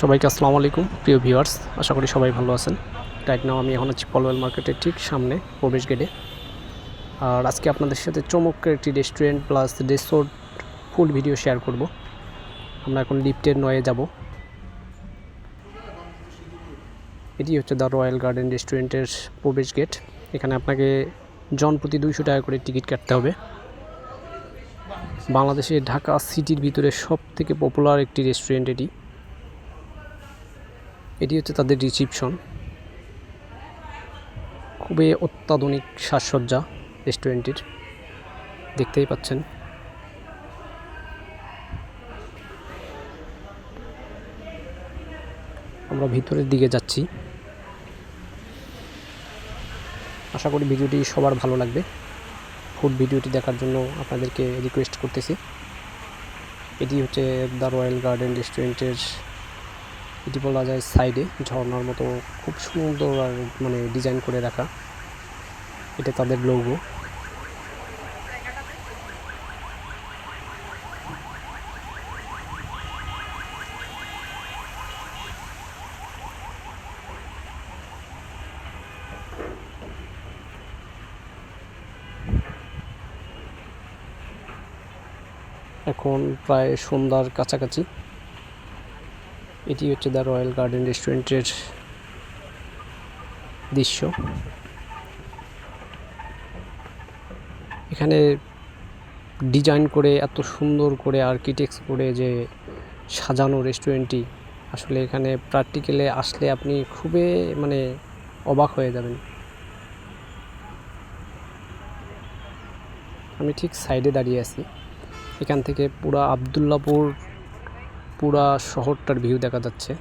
সবাইকে আসসালামু আলাইকুম, প্রিয় ভিউয়ার্স আশা করি সবাই ভালো আছেন। রাইট নাও আমি এখন আছি পলওয়েল মার্কেটের ঠিক সামনে, প্রবেশ গেটে আর আজকে আপনাদের সাথে চমৎকার একটি restaurant plus resort full video share করব। আমরা এখন লিফটের নয়ে যাব। এটি হচ্ছে দ্য রয়্যাল গার্ডেন রেস্টুরেন্টের প্রবেশ গেট এখানে আপনাকে জন প্রতি দুইশো টাকা করে টিকিট কাটতে হবে। বাংলাদেশের ঢাকা সিটির ভিতরে সব থেকে পপুলার একটি রেস্টুরেন্ট এটি। এটি হচ্ছে তাদের রিসিপশন। খুবই অত্যাধুনিক সাজসজ্জা রেস্টুরেন্টটির। দেখতেই পাচ্ছেন। আমরা ভিতরের দিকে যাচ্ছি। আশা করি ভিডিওটি সবার ভালো লাগবে। ফুড ভিডিওটি দেখার জন্য আপনাদেরকে রিকোয়েস্ট করতেছি। এটি হচ্ছে দ্য রয়্যাল গার্ডেন রেস্টুরেন্টের এটি বলা যায় সাইডে ঝর্ণার মতো খুব সুন্দর আর মানে ডিজাইন করে রাখা। এটা তাদের লোগো এখন প্রায় সন্ধ্যার কাছাকাছি। এটি হচ্ছে দ্য রয়্যাল গার্ডেন রেস্টুরেন্টের দৃশ্য। এখানে ডিজাইন করে, এত সুন্দর করে আর্কিটেক্ট করে যে সাজানো রেস্টুরেন্টটি আসলে এখানে প্র্যাকটিক্যালে আসলে আপনি খুবই মানে অবাক হয়ে যাবেন। আমি ঠিক সাইডে দাঁড়িয়ে আছি। এখান থেকে পুরা আবদুল্লাপুর পুরা শহরটার ভিউ দেখা যাচ্ছে।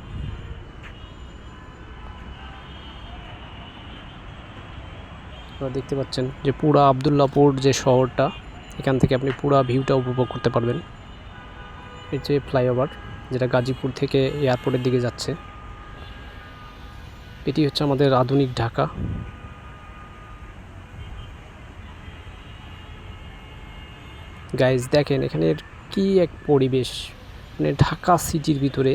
আপনারা দেখতে পাচ্ছেন যে পুরা আবদুল্লাপুর যে শহরটা, এখান থেকে আপনি পুরা ভিউটা উপভোগ করতে পারবেন। এই যে ফ্লাইওভার যেটা গাজীপুর থেকে এয়ারপোর্টের দিকে যাচ্ছে। এটি হচ্ছে আমাদের আধুনিক ঢাকা। গাইজ দেখেন এখানের কি এক পরিবেশ। মানে ঢাকা সিটির ভিতরে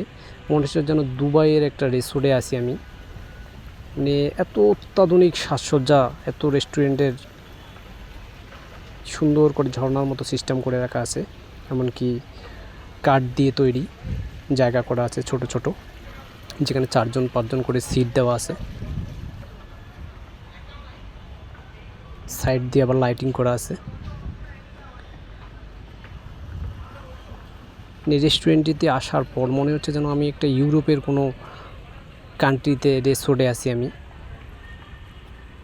মনে হচ্ছে যেন দুবাইয়ের একটা রেসোর্টে আছি আমি। মানে এত অত্যাধুনিক সাজসজ্জা, এত রেস্টুরেন্টের সুন্দর করে ঝর্ণার মতো সিস্টেম করে রাখা আছে, এমনকি কাঠ দিয়ে তৈরি জায়গা করা আছে ছোট ছোট, যেখানে চারজন পাঁচজন করে সিট দেওয়া আছে। সাইড দিয়ে আবার লাইটিং করা আছে। রেস্টুরেন্টটিতে আসার পর মনে হচ্ছে যেন আমি একটা ইউরোপের কোনো কান্ট্রিতে রেসোর্টে আছি আমি।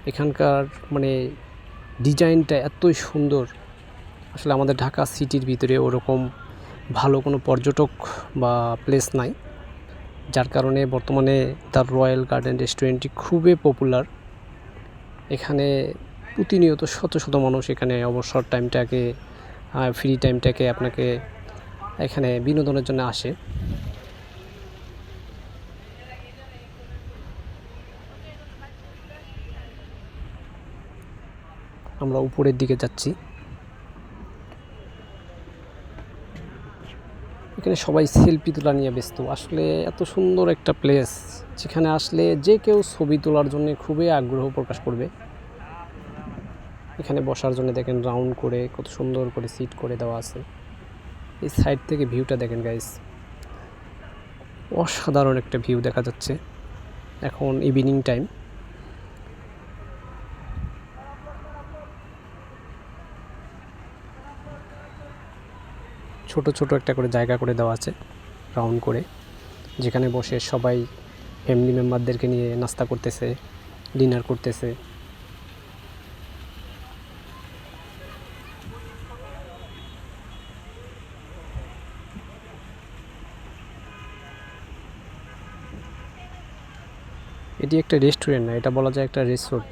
এখানকার মানে ডিজাইনটা এতই সুন্দর। আসলে আমাদের ঢাকা সিটির ভিতরে ওরকম ভালো কোনো পর্যটক বা প্লেস নাই। যার কারণে বর্তমানে তার রয়্যাল গার্ডেন রেস্টুরেন্টটি খুবই পপুলার এখানে প্রতিনিয়ত শত শত মানুষ এখানে অবসর টাইমটাকে ফ্রি টাইমটাকে আপনাকে এখানে বিনোদনের জন্য আসে। আমরা উপরের দিকে যাচ্ছি। এখানে সবাই সেলফি তোলা নিয়ে ব্যস্ত। আসলে এত সুন্দর একটা প্লেস যেখানে আসলে যে কেউ ছবি তোলার জন্য খুবই আগ্রহ প্রকাশ করবে। এখানে বসার জন্য দেখেন রাউন্ড করে কত সুন্দর করে সিট করে দেওয়া আছে। এই সাইড থেকে ভিউটা দেখেন গাইস অসাধারণ একটা ভিউ দেখা যাচ্ছে এখন ইভিনিং টাইম ছোট ছোট একটা করে জায়গা করে দেওয়া আছে রাউন্ড করে, যেখানে বসে সবাই ফ্যামিলি মেম্বারদেরকে নিয়ে নাস্তা করতেছে ডিনার করতেছে। এটি একটা রেস্টুরেন্ট না, এটা বলা যায় একটা রিসোর্ট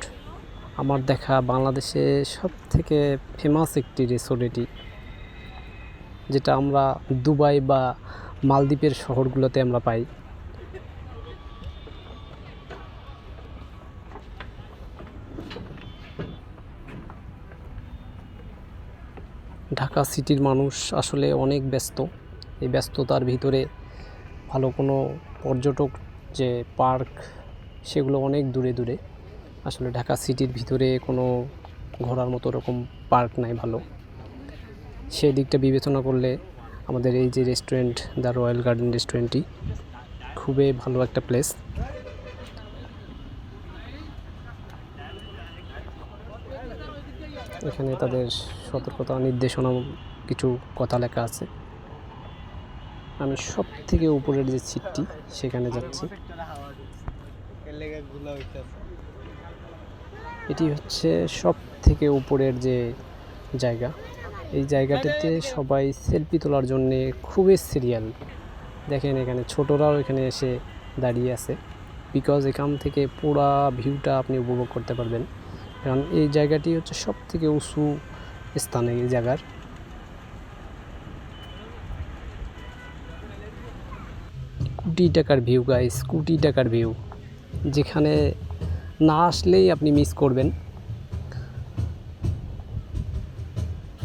আমার দেখা বাংলাদেশে সব থেকে ফেমাস একটি রিসোর্ট এটি, যেটা আমরা দুবাই বা মালদ্বীপের শহরগুলোতে আমরা পাই। ঢাকা সিটির মানুষ আসলে অনেক ব্যস্ত। এই ব্যস্ততার ভিতরে ভালো কোনো পর্যটক যে পার্ক সেগুলো অনেক দূরে দূরে। আসলে ঢাকা সিটির ভিতরে কোনো ঘোরার মতো ওরকম পার্ক নাই ভালো। সেই দিকটা বিবেচনা করলে আমাদের এই যে রেস্টুরেন্ট, দ্য রয়্যাল গার্ডেন রেস্টুরেন্টটি, খুবই ভালো একটা প্লেস। এখানে তাদের সতর্কতা নির্দেশনা কিছু কথা লেখা আছে। আমি সব থেকে উপরের যে সিটটি, সেখানে যাচ্ছি। এটি হচ্ছে সব থেকে উপরের যে জায়গা। এই জায়গাটিতে সবাই সেলফি তোলার জন্যে খুবই সিরিয়াল দেখেন এখানে ছোটরাও এখানে এসে দাঁড়িয়ে আছে। বিকজ এখান থেকে পুরা ভিউটা আপনি উপভোগ করতে পারবেন। কারণ এই জায়গাটি হচ্ছে সব থেকে উঁচু স্থানে এই জায়গার। কোটি টাকার ভিউ গাইস কোটি টাকার ভিউ যেখানে না আসলেই আপনি মিস করবেন।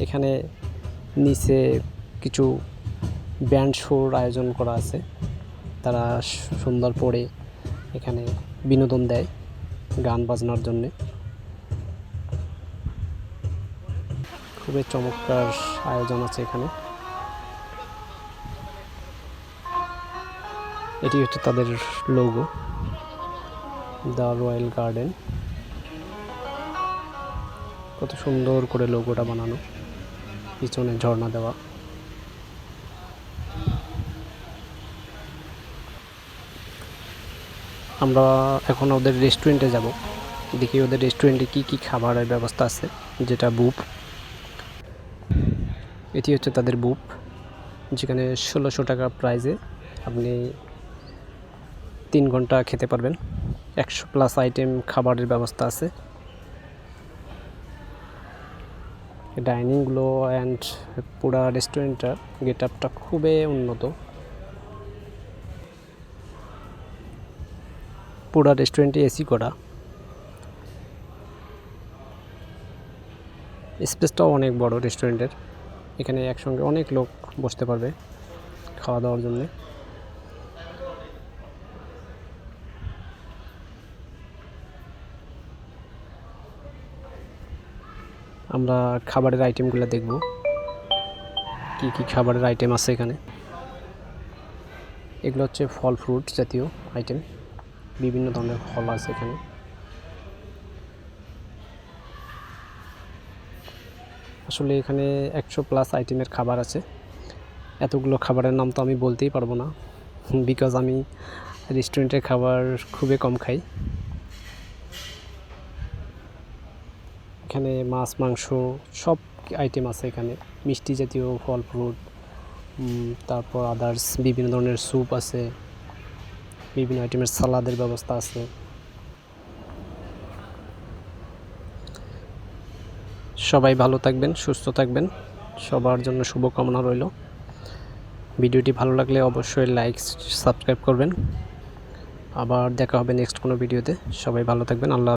এখানে নিচে কিছু ব্যান্ড শোর আয়োজন করা আছে। তারা সুন্দর পড়ে এখানে বিনোদন দেয় গান বাজনার জন্যে। খুবই চমৎকার আয়োজন আছে এখানে। এটি হচ্ছে তাদের লোগো দ্য রয়্যাল গার্ডেন। কত সুন্দর করে লোগোটা বানানো। পিছনে ঝর্ণা দেওয়া। আমরা এখন ওদের রেস্টুরেন্টে যাব। দেখি ওদের রেস্টুরেন্টে কি কি খাবারের ব্যবস্থা আছে, যেটা বুপ এটি হচ্ছে তাদের বুপ যেখানে ষোলোশো টাকা প্রাইজে আপনি তিন ঘণ্টা খেতে পারবেন। একশো প্লাস আইটেম খাবারের ব্যবস্থা আছে। ডাইনিংগুলো অ্যান্ড পুরা রেস্টুরেন্টটা গেট আপটা খুবই উন্নত। পুরা রেস্টুরেন্টে এসি করা। স্পেসটাও অনেক বড় রেস্টুরেন্টের। এখানে একসঙ্গে অনেক লোক বসতে পারবে খাওয়া দাওয়ার জন্যে। আমরা খাবারের আইটেমগুলো দেখব। কি কি খাবারের আইটেম আছে এখানে? এগুলো হচ্ছে ফল ফ্রুট জাতীয় আইটেম বিভিন্ন ধরনের ফল আছে এখানে। আসলে এখানে একশো প্লাস আইটেমের খাবার আছে। এতগুলো খাবারের নাম তো আমি বলতেই পারব না। বিকজ আমি রেস্টুরেন্টের খাবার খুবই কম খাই। এখানে মাছ, মাংস সব আইটেম আছে এখানে। মিষ্টি জাতীয় ফল ফ্রুট তারপর আদার্স বিভিন্ন ধরনের স্যুপ আছে। বিভিন্ন আইটেমের সালাদের ব্যবস্থা আছে। সবাই ভালো থাকবেন, সুস্থ থাকবেন। সবার জন্য শুভকামনা রইল। ভিডিওটি ভালো লাগলে অবশ্যই লাইক সাবস্ক্রাইব করবেন। আবার দেখা হবে নেক্সট কোনো ভিডিওতে সবাই ভালো থাকবেন। আল্লাহ